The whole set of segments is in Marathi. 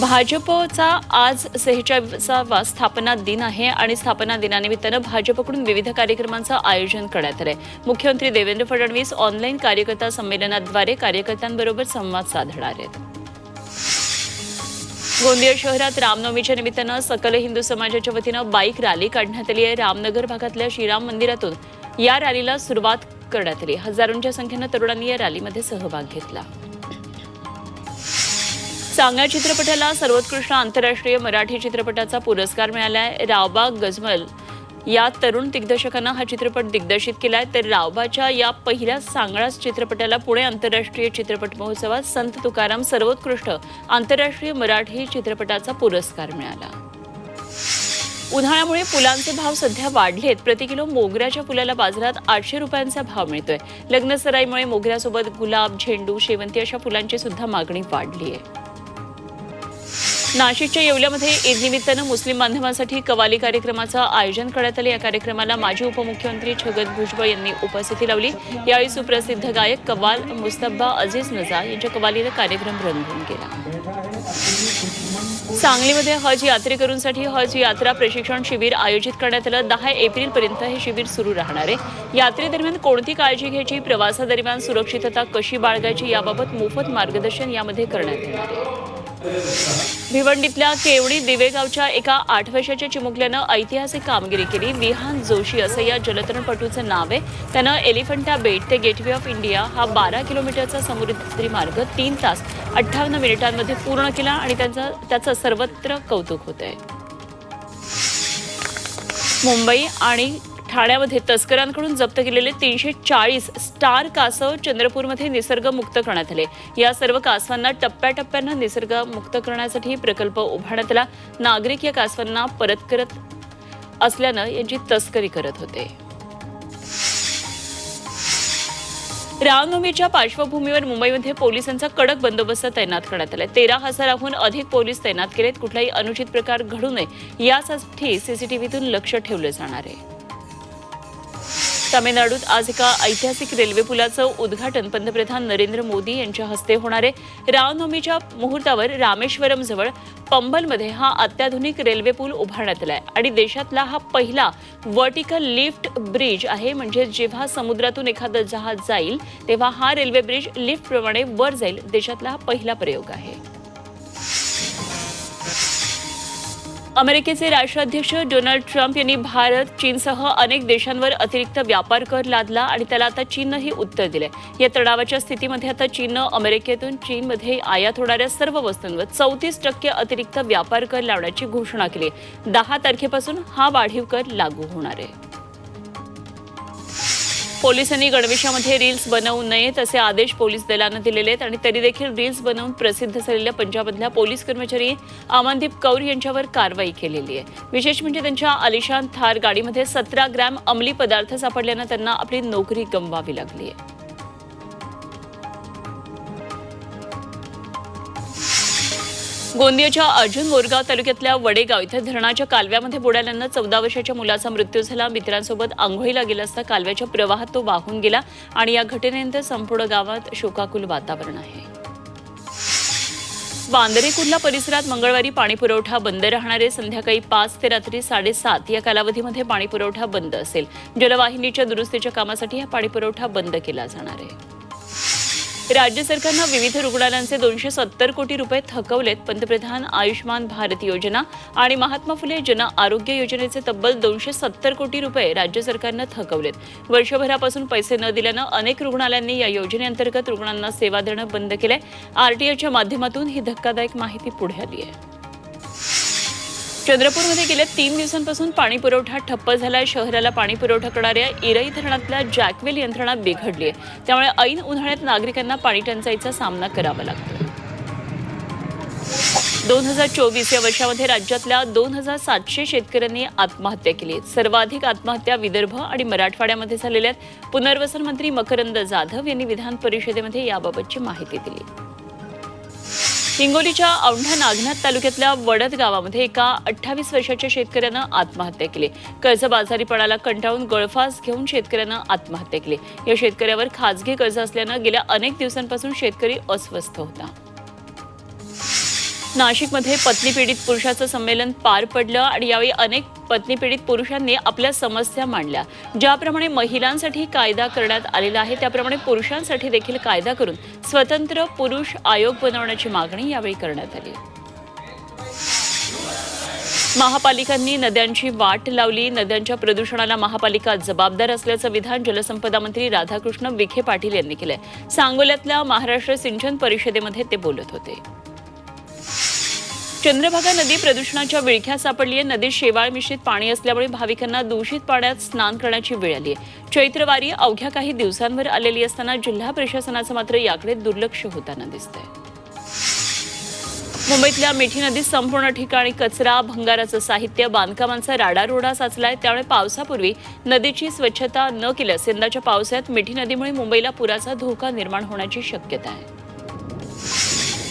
भाजपचा आज सेहेचाळीसावा स्थापना दिन आहे आणि स्थापना दिनानिमित्तानं भाजपकडून विविध कार्यक्रमांचं आयोजन करण्यात आलंय. मुख्यमंत्री देवेंद्र फडणवीस ऑनलाईन कार्यकर्ता संमेलनाद्वारे कार्यकर्त्यांबरोबर संवाद साधणार आहेत. गोंदिया शहरात रामनवमीच्या निमित्तानं सकल हिंदू समाजाच्या वतीनं बाईक रॅली काढण्यात आली आहे. रामनगर भागातल्या श्रीराम मंदिरातून या रॅलीला सुरुवात करण्यात आली. हजारोंच्या संख्येनं तरुणांनी या रॅलीमध्ये सहभाग घेतला. चांगल्या चित्रपटाला सर्वोत्कृष्ट आंतरराष्ट्रीय मराठी चित्रपटाचा पुरस्कार मिळालाय रावबा गजमल. या तरुण दिग्दर्शकांना हा चित्रपट दिग्दर्शित केलाय. तर रावबाच्या या पहिल्या सांगळाच चित्रपटाला पुणे आंतरराष्ट्रीय चित्रपट महोत्सवात संत तुकाराम सर्वोत्कृष्ट आंतरराष्ट्रीय मराठी चित्रपटाचा पुरस्कार मिळाला. उन्हाळ्यामुळे फुलांचे भाव सध्या वाढलेत. प्रति किलो मोगऱ्याच्या फुलाला बाजारात आठशे रुपयांचा भाव मिळतोय. लग्नसराईमुळे मोगऱ्यासोबत गुलाब झेंडू शेवंती अशा फुलांची सुद्धा मागणी वाढली आहे नाशिकच्या येवल्यामध्ये ईदनिमित्तानं मुस्लिम बांधवांसाठी कवाली कार्यक्रमाचं आयोजन करण्यात आलं. या कार्यक्रमाला माजी उपमुख्यमंत्री छगन भुजबळ यांनी उपस्थिती लावली. यावेळी सुप्रसिद्ध गायक कवाल मुस्तब्बा अजीज नजा यांच्या कवालीनं कार्यक्रम रंगून गेला सांगलीमध्ये हज यात्रेकरूंसाठी हज यात्रा प्रशिक्षण शिबिर आयोजित करण्यात आलं. दहा एप्रिलपर्यंत हे शिबिर सुरू राहणार आहे. यात्रेदरम्यान कोणती काळजी घ्यायची? प्रवासादरम्यान सुरक्षितता कशी बाळगायची? याबाबत मोफत मार्गदर्शन यामध्ये करण्यात येणार आहे. भिवंडीतल्या केवडी दिवेगावच्या एका आठ वर्षाच्या चिमुकल्यानं ऐतिहासिक कामगिरी केली. विहान जोशी असं या जलतरणपटूचं नाव आहे. त्यानं एलिफंटा बेट ते गेटवे ऑफ इंडिया हा बारा किलोमीटरचा समुद्री मार्ग तीन तास अठ्ठावन्न मिनिटांमध्ये पूर्ण केला आणि त्यांचं त्याचं सर्वत्र कौतुक होत आहे मुंबई आणि ठाण्यामध्ये तस्करांकडून जप्त केलेले तीनशे चाळीस स्टार कासव चंद्रपूरमध्ये निसर्गमुक्त करण्यात आले. या सर्व कासवांना टप्प्याटप्प्यानं निसर्गमुक्त करण्यासाठी प्रकल्प उभारण्यात आला. नागरिक या कासवांना परत करत असल्यानं यांची तस्करी करत होते. रामनवमीच्या पार्श्वभूमीवर मुंबईमध्ये पोलिसांचा कडक बंदोबस्त तैनात करण्यात आलाय तेरा हजाराहून अधिक पोलीस तैनात केलेत. कुठलाही अनुचित प्रकार घडू नये. यासाठी सीसीटीव्हीतून लक्ष ठेवलं जाणार आहे. तामिळनाडूत आज एका ऐतिहासिक रेल्वे पुलाचं उद्घाटन पंतप्रधान नरेंद्र मोदी यांच्या हस्ते होणार आहे. रामनवमीच्या मुहूर्तावर रामेश्वरमजवळ पंबलमध्ये हा अत्याधुनिक रेल्वे पूल उभारण्यात आलाय आणि देशातला हा पहिला वर्टिकल लिफ्ट ब्रिज आहे. म्हणजे जेव्हा समुद्रातून एखादं जहाज जाईल तेव्हा हा रेल्वे ब्रिज लिफ्टप्रमाणे वर जाईल. देशातला हा पहिला प्रयोग आहे. अमेरिकेचे राष्ट्राध्यक्ष डोनाल्ड ट्रम्प यांनी भारत चीनसह अनेक देशांवर अतिरिक्त व्यापार कर लादला आणि त्याला आता चीननंही उत्तर दिले या तणावाच्या स्थितीमध्ये आता चीननं अमेरिकेतून चीनमध्ये आयात होणाऱ्या सर्व वस्तूंवर चौतीस टक्के अतिरिक्त व्यापार कर लावण्याची घोषणा केली दहा तारखेपासून हा वाढीव कर लागू होणार आहे. पोलिसांनी गणवेशामध्ये रील्स बनवू नयेत असे आदेश पोलीस दलानं दिलेले आहेत. आणि तरी देखील रील्स बनवून प्रसिद्ध झालेल्या पंजाबमधल्या पोलीस कर्मचारी अमनदीप कौर यांच्यावर कारवाई केलेली आहे. विशेष म्हणजे त्यांच्या आलिशान थार गाडीमध्ये सतरा ग्रॅम अंमली पदार्थ सापडल्यानं त्यांना आपली नोकरी गमवावी लागली आहे. गोंदियाच्या अर्जुन मोरगाव तालुक्यातल्या वडेगाव इथं धरणाच्या कालव्यामध्ये बुडाल्यानं चौदा वर्षाच्या मुलाचा मृत्यू झाला. मित्रांसोबत आंघोळीला गेला असता कालव्याच्या प्रवाहात तो वाहून गेला आणि या घटनेनंतर संपूर्ण गावात शोकाकुल वातावरण आहे. वांदरे कुर्ला परिसरात मंगळवारी पाणीपुरवठा बंद राहणारे संध्याकाळी पाच ते रात्री साडेसात या कालावधीमध्ये पाणीपुरवठा बंद असेल. जलवाहिनीच्या दुरुस्तीच्या कामासाठी हा पाणीपुरवठा बंद केला जाणार आहे. राज्य सरकारनं विविध रुग्णालयांचे दोनशे सत्तर कोटी रुपये थकवलेत. पंतप्रधान आयुष्मान भारत योजना आणि महात्मा फुले जन आरोग्य योजनेचे तब्बल दोनशे सत्तर कोटी रुपये राज्य सरकारनं थकवलेत. वर्षभरापासून पैसे न दिल्यानं अनेक रुग्णालयांनी या योजनेअंतर्गत रुग्णांना सेवा देणं बंद केलंय. आरटीआयच्या माध्यमातून ही धक्कादायक माहिती पुढे आली आहे चंद्रपूरमध्ये गेल्या तीन दिवसांपासून पाणी पुरवठा ठप्प झाला शहराला पाणी पुरवठा करणाऱ्या इरई धरणातल्या जॅकवेल यंत्रणा बिघडली आहे त्यामुळे ऐन उन्हाळ्यात नागरिकांना पाणी टंचाईचा सामना करावा लागतो दोन हजार चोवीस या वर्षामध्ये राज्यातल्या दोन हजार सातशे शेतकऱ्यांनी आत्महत्या केली सर्वाधिक आत्महत्या विदर्भ आणि मराठवाड्यामध्ये झालेल्या आहेत. पुनर्वसन मंत्री मकरंद जाधव यांनी विधान परिषदेमध्ये याबाबतची माहिती दिली हिंगोलीच्या औंढा नागनाथ तालुक्यातल्या वडद गावामध्ये एका अठ्ठावीस वर्षाच्या शेतकऱ्यानं आत्महत्या केली. कर्जबाजारीपणाला कंटाळून गळफास घेऊन शेतकऱ्यानं आत्महत्या केली. या शेतकऱ्यावर खाजगी कर्ज असल्यानं गेल्या अनेक दिवसांपासून शेतकरी अस्वस्थ होता. नाशिकमध्ये पत्नी पीडित पुरुषाचं संमेलन पार पडलं आणि यावेळी अनेक पत्नी पीडित पुरुषांनी आपल्या समस्या मांडल्या. ज्याप्रमाणे महिलांसाठी कायदा करण्यात आलेला आहे त्याप्रमाणे पुरुषांसाठी देखील कायदा करून स्वतंत्र पुरुष आयोग बनवण्याची मागणी यावेळी करण्यात आली. महापालिकांनी नद्यांची वाट लावली. नद्यांच्या प्रदूषणाला महापालिका जबाबदार असल्याचं विधान जलसंपदा मंत्री राधाकृष्ण विखे पाटील यांनी केलंय. सांगोल्यातल्या महाराष्ट्र सिंचन परिषदेमध्ये ते बोलत होते. चंद्रभागा नदी प्रदूषणाच्या विळख्यात सापडली आहे. नदीत शेवाळ मिश्रित पाणी असल्यामुळे भाविकांना दूषित पाण्यात स्नान करण्याची वेळ आली आहे. चैत्रवारी अवघ्या काही दिवसांवर आलेली असताना जिल्हा प्रशासनाचं मात्र याकडे दुर्लक्ष होताना दिसतंय. मुंबईतल्या मिठी नदीत संपूर्ण ठिकाणी कचरा भंगाराचं साहित्य बांधकामांचा राडारोडा साचलाय. त्यामुळे पावसापूर्वी नदीची स्वच्छता न केल्यास यंदाच्या पावसाळ्यात मिठी नदीमुळे मुंबईला पुराचा धोका निर्माण होण्याची शक्यता आहे.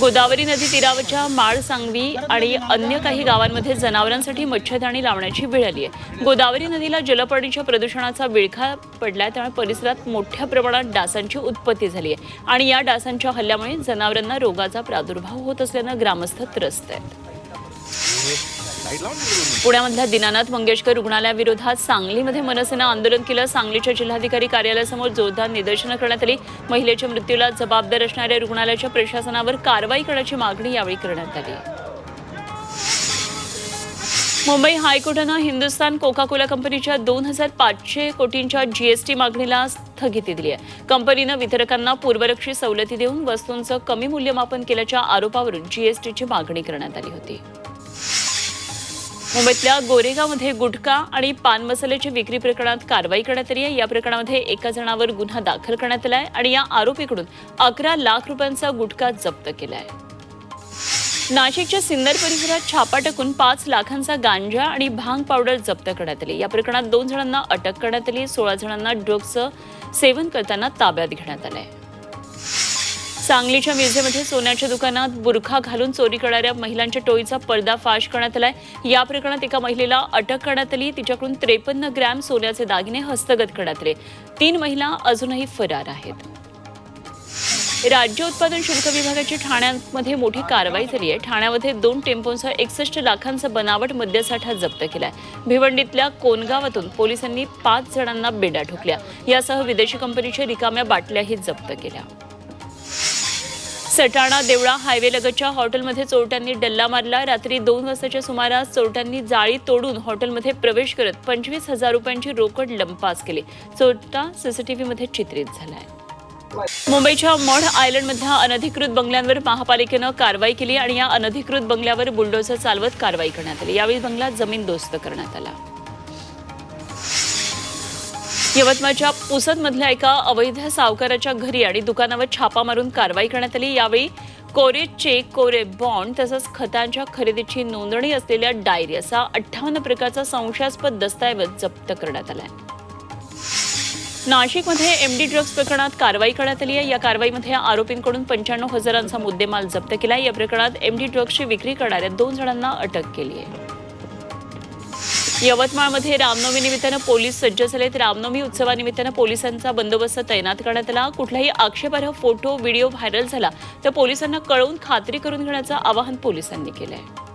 गोदावरी नदी तीरावरच्या माळ सांगवी आणि अन्य काही गावांमध्ये जनावरांसाठी मच्छरदाणी लावण्याची वेळ आली आहे. गोदावरी नदीला जलपाणीच्या प्रदूषणाचा विळखा पडला त्यामुळे परिसरात मोठ्या प्रमाणात डासांची उत्पत्ती झाली आहे. आणि या डासांच्या हल्ल्यामुळे जनावरांना रोगाचा प्रादुर्भाव होत असल्यानं ग्रामस्थ त्रस्त आहेत. पुण्यामधल्या दीनानाथ मंगेशकर रुग्णालयाविरोधात सांगलीमध्ये मनसेनं आंदोलन केलं. सांगलीच्या जिल्हाधिकारी कार्यालयासमोर जोरदार निदर्शनं करण्यात आली. महिलेच्या मृत्यूला जबाबदार असणाऱ्या रुग्णालयाच्या प्रशासनावर कारवाई करण्याची मागणी यावेळी करण्यात आली. मुंबई हायकोर्टानं हिंदुस्तान कोका कोला कंपनीच्या दोन हजार पाचशे कोटींच्या जीएसटी मागणीला स्थगिती दिली आहे. कंपनीनं वितरकांना पूर्वरक्षी सवलती देऊन वस्तूंचं कमी मूल्यमापन केल्याच्या आरोपावरून जीएसटीची मागणी करण्यात आली होती. मुंबईतल्या गोरेगावमध्ये गुटखा आणि पान मसाल्याची विक्री प्रकरणात कारवाई करण्यात आली आहे. या प्रकरणामध्ये एका जणावर गुन्हा दाखल करण्यात आला आहे आणि या आरोपीकडून अकरा लाख रुपयांचा गुटखा जप्त केला आहे. नाशिकच्या सिन्नर परिसरात छापा टाकून पाच लाखांचा गांजा आणि भांग पावडर जप्त करण्यात आली. या प्रकरणात दोन जणांना अटक करण्यात आली. सोळा जणांना ड्रग्जचं सेवन करताना ताब्यात घेण्यात आलं आहे सांगलीच्या मिरजेमध्ये सोन्याच्या दुकानात बुरखा घालून चोरी करणाऱ्या महिलांच्या टोळीचा पर्दाफाश करण्यात आलाय. या प्रकरणात एका महिलेला अटक करण्यात आली. तिच्याकडून त्रेपन्न ग्रॅम सोन्याचे दागिने हस्तगत करण्यात आले. तीन महिला अजूनही फरार आहेत. राज्य उत्पादन शुल्क विभागाची ठाण्यामध्ये मोठी कारवाई झाली आहे. ठाण्यामध्ये दोन टेम्पोंसह एकसष्ट लाखांचा बनावट मद्यसाठा जप्त केलाय. भिवंडीतल्या कोनगावातून पोलिसांनी पाच जणांना बेड्या ठोकल्या. यासह विदेशी कंपनीच्या रिकाम्या बाटल्याही जप्त केल्या. सटाणा देवळा हायवे लगतच्या हॉटेलमध्ये चोरट्यांनी डल्ला मारला. रात्री दोन वाजताच्या सुमारास चोरट्यांनी जाळी तोडून हॉटेलमध्ये प्रवेश करत पंचवीस हजार रुपयांची रोकड लंपास केली. चोरटा सीसीटीव्हीमध्ये चित्रित झालाय. मुंबईच्या मढ आयलंडमधल्या अनधिकृत बंगल्यांवर महापालिकेनं कारवाई केली आणि या अनधिकृत बंगल्यावर बुलडोझर चालवत कारवाई करण्यात आली. यावेळी बंगला जमीन दोस्त करण्यात आला. यवतमाळच्या पुसदमधल्या एका अवैध सावकाराच्या घरी आणि दुकानावर छापा मारून कारवाई करण्यात आली. यावेळी कोरे चेक कोरे बॉन्ड तसंच खतांच्या खरेदीची नोंदणी असलेल्या डायरी असा अठ्ठावन्न प्रकारचा संशयास्पद दस्तऐवज जप्त करण्यात आलाय. नाशिकमध्ये एमडी ड्रग्ज प्रकरणात कारवाई करण्यात आली आहे. या कारवाईमध्ये आरोपींकडून पंच्याण्णव हजारांचा मुद्देमाल जप्त केला या प्रकरणात एमडी ड्रग्जची विक्री करणाऱ्या दोन जणांना अटक केली आहे. यवतमाळमध्ये रामनवमी निमित्तानं पोलीस सज्ज झालेत. रामनवमी उत्सवानिमित्तानं पोलिसांचा बंदोबस्त तैनात करण्यात आला. कुठलाही आक्षेपार्ह फोटो व्हिडिओ व्हायरल झाला तर पोलिसांना कळवून खात्री करून घेण्याचं आवाहन पोलिसांनी केलं आहे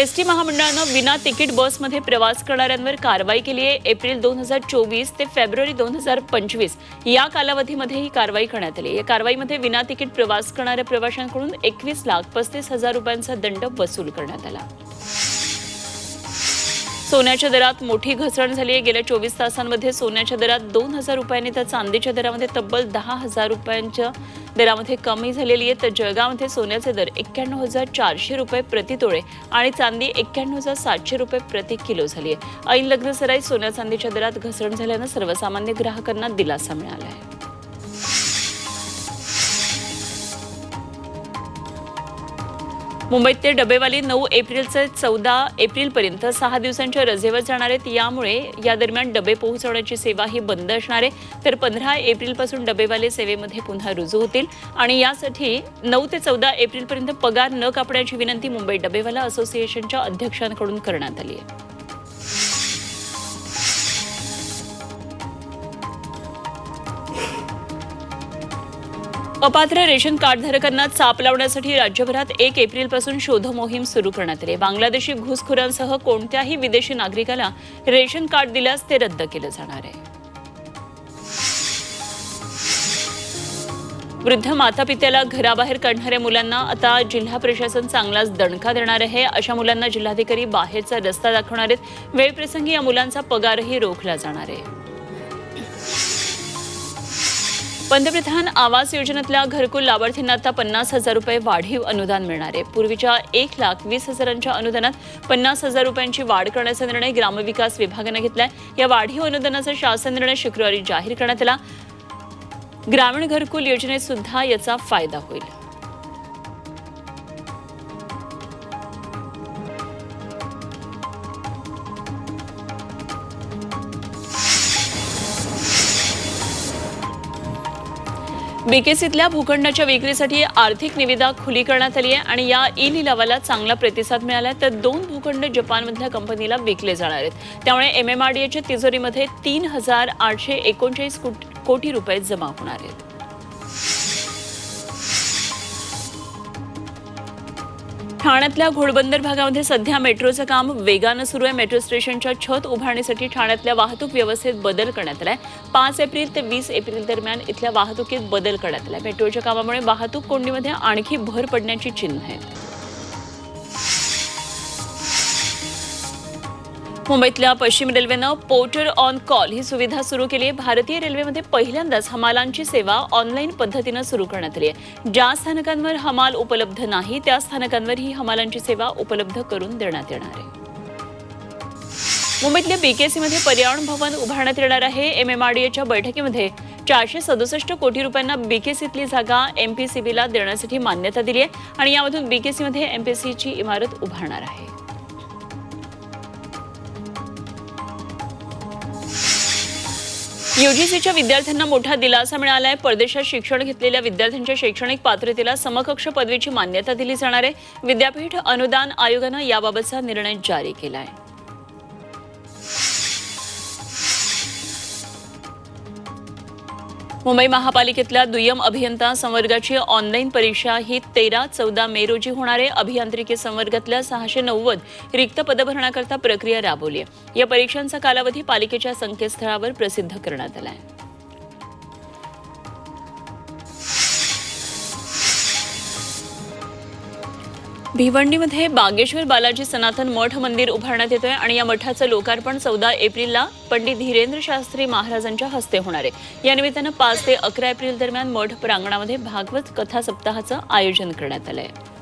एसटी महामंडळानं विना तिकीट बसमध्ये प्रवास करणाऱ्यांवर कारवाई केली आहे. एप्रिल दोन हजार चोवीस ते फेब्रुवारी दोन हजार पंचवीस या कालावधीमध्ये ही कारवाई करण्यात आली या कारवाईमध्ये विना तिकीट प्रवास करणाऱ्या प्रवाशांकडून एकवीस लाख पस्तीस हजार रुपयांचा दंड वसूल करण्यात आला. सोन्याच्या दरात मोठी घसरण झाली आहे. गेल्या चोवीस तासांमध्ये सोन्याच्या दरात दोन हजार रुपयांनी तर चांदीच्या दरामध्ये तब्बल दहा हजार रुपयांच्या दरामध्ये कमी झालेली आहे. तर जळगावमध्ये सोन्याचे दर एक्क्याण्णव हजार चारशे रुपये प्रति तोळे आणि चांदी एक्क्याण्णव हजार सातशे रुपये प्रति किलो झाली आहे. ऐन लग्न सराई सोन्या चांदीच्या दरात घसरण झाल्यानं सर्वसामान्य ग्राहकांना दिलासा मिळाला आहे. मुंबईत ते डबेवाली नऊ एप्रिलचे चौदा एप्रिलपर्यंत सहा दिवसांच्या रजेवर जाणार आहेत. यामुळे या दरम्यान डबे पोहोचवण्याची सेवा ही बंद असणार आहे. तर पंधरा एप्रिलपासून डबेवाले सेवेमध्ये पुन्हा रुजू होतील आणि यासाठी नऊ ते चौदा एप्रिलपर्यंत पगार न कापण्याची विनंती मुंबई डबेवाला असोसिएशनच्या अध्यक्षांकडून करण्यात आली आहे. अपात्र रेशन कार्डधारकांना चाप लावण्यासाठी राज्यभरात एक एप्रिलपासून शोध मोहीम सुरू करण्यात आली. आहे. बांगलादेशी घुसखोरांसह कोणत्याही विदेशी नागरिकाला रेशन कार्ड दिल्यास ते रद्द केलं जाणार आहे. वृद्ध माता पित्याला घराबाहेर काढणाऱ्या मुलांना आता जिल्हा प्रशासन चांगलाच दणका देणार आहे. अशा मुलांना जिल्हाधिकारी बाहेरचा रस्ता दाखवणार आहेत. वेळप्रसंगी या मुलांचा पगारही रोखला जाणार आहे. पंतप्रधान आवास योजनेतल्या घरकुल लाभार्थींना आता पन्नास हजार रुपये वाढीव अनुदान मिळणार आहे. पूर्वीच्या एक लाख वीस हजारांच्या अनुदानात पन्नास हजार रुपयांची वाढ करण्याचा निर्णय ग्रामविकास विभागानं घेतलाय. या वाढीव अनुदानाचा शासन निर्णय शुक्रवारी जाहीर करण्यात आला. ग्रामीण घरकुल योजनेत सुद्धा याचा फायदा होईल. बीकेसीतल्या भूखंडाच्या विक्रीसाठी आर्थिक निविदा खुली करण्यात आली आहे आणि या ई लिलावाला चांगला प्रतिसाद मिळाला आहे, तर दोन भूखंड जपानमधल्या कंपनीला विकले जाणार आहेत. त्यामुळे एम एम आर डी एच्या तिजोरीमध्ये तीन हजार आठशे एकोणचाळीस कोटी रुपये जमा होणार आहेत. ठाण्यातल्या घोडबंदर भागामध्ये सध्या मेट्रोचं काम वेगानं सुरू आहे. मेट्रो स्टेशनच्या छत उभारणीसाठी ठाण्यातल्या वाहतूक व्यवस्थेत बदल करण्यात आलाय. पाच एप्रिल ते वीस एप्रिल दरम्यान इथल्या वाहतुकीत बदल करण्यात आलाय. मेट्रोच्या कामामुळे वाहतूक कोंडीमध्ये आणखी भर पडण्याची चिन्ह आहेत मुंबईतल्या पश्चिम रेल्वेनं पोर्टर ऑन कॉल ही सुविधा सुरू केली आहे. भारतीय रेल्वेमध्ये पहिल्यांदाच हमालांची सेवा ऑनलाईन पद्धतीनं सुरू करण्यात आली आहे. ज्या स्थानकांवर हमाल उपलब्ध नाही त्या स्थानकांवर ही हमालांची सेवा उपलब्ध करून देण्यात येणार आहे. मुंबईतल्या बीकेसीमध्ये पर्यावरण भवन उभारण्यात येणार आहे. एमएमआरडीएच्या बैठकीमध्ये चारशे सदुसष्ट कोटी रुपयांना बीकेसीतली जागा एमपीसीबीला देण्यासाठी मान्यता दिली आहे. आणि यामधून बीकेसीमध्ये एमपीसीची इमारत उभारणार आहे. युजीसीच्या विद्यार्थ्यांना मोठा दिलासा मिळाला आहे परदेशात शिक्षण घेतलेल्या विद्यार्थ्यांच्या शैक्षणिक पात्रतेला समकक्ष पदवीची मान्यता दिली जाणार आहे. विद्यापीठ अनुदान आयोगानं याबाबतचा निर्णय जारी केला आहे मुंबई महापालिकेतल्या दुय्यम अभियंता संवर्गाची ऑनलाईन परीक्षा ही तेरा चौदा मे रोजी होणारे अभियांत्रिकी संवर्गातल्या सहाशे नव्वद रिक्त पदभरणाकरता प्रक्रिया राबवली आहे. या परीक्षांचा कालावधी पालिकेच्या संकेतस्थळावर प्रसिद्ध करण्यात आला आहे. भिवंडीमध्ये बागेश्वर बालाजी सनातन मठ मंदिर उभारण्यात येतोय आणि या मठाचं लोकार्पण चौदा एप्रिलला पंडित धीरेंद्र शास्त्री महाराजांच्या हस्ते होणार आहे. या निमित्तानं पाच ते अकरा एप्रिल दरम्यान मठ प्रांगणामध्ये भागवत कथा सप्ताहाचं आयोजन करण्यात आलं आहे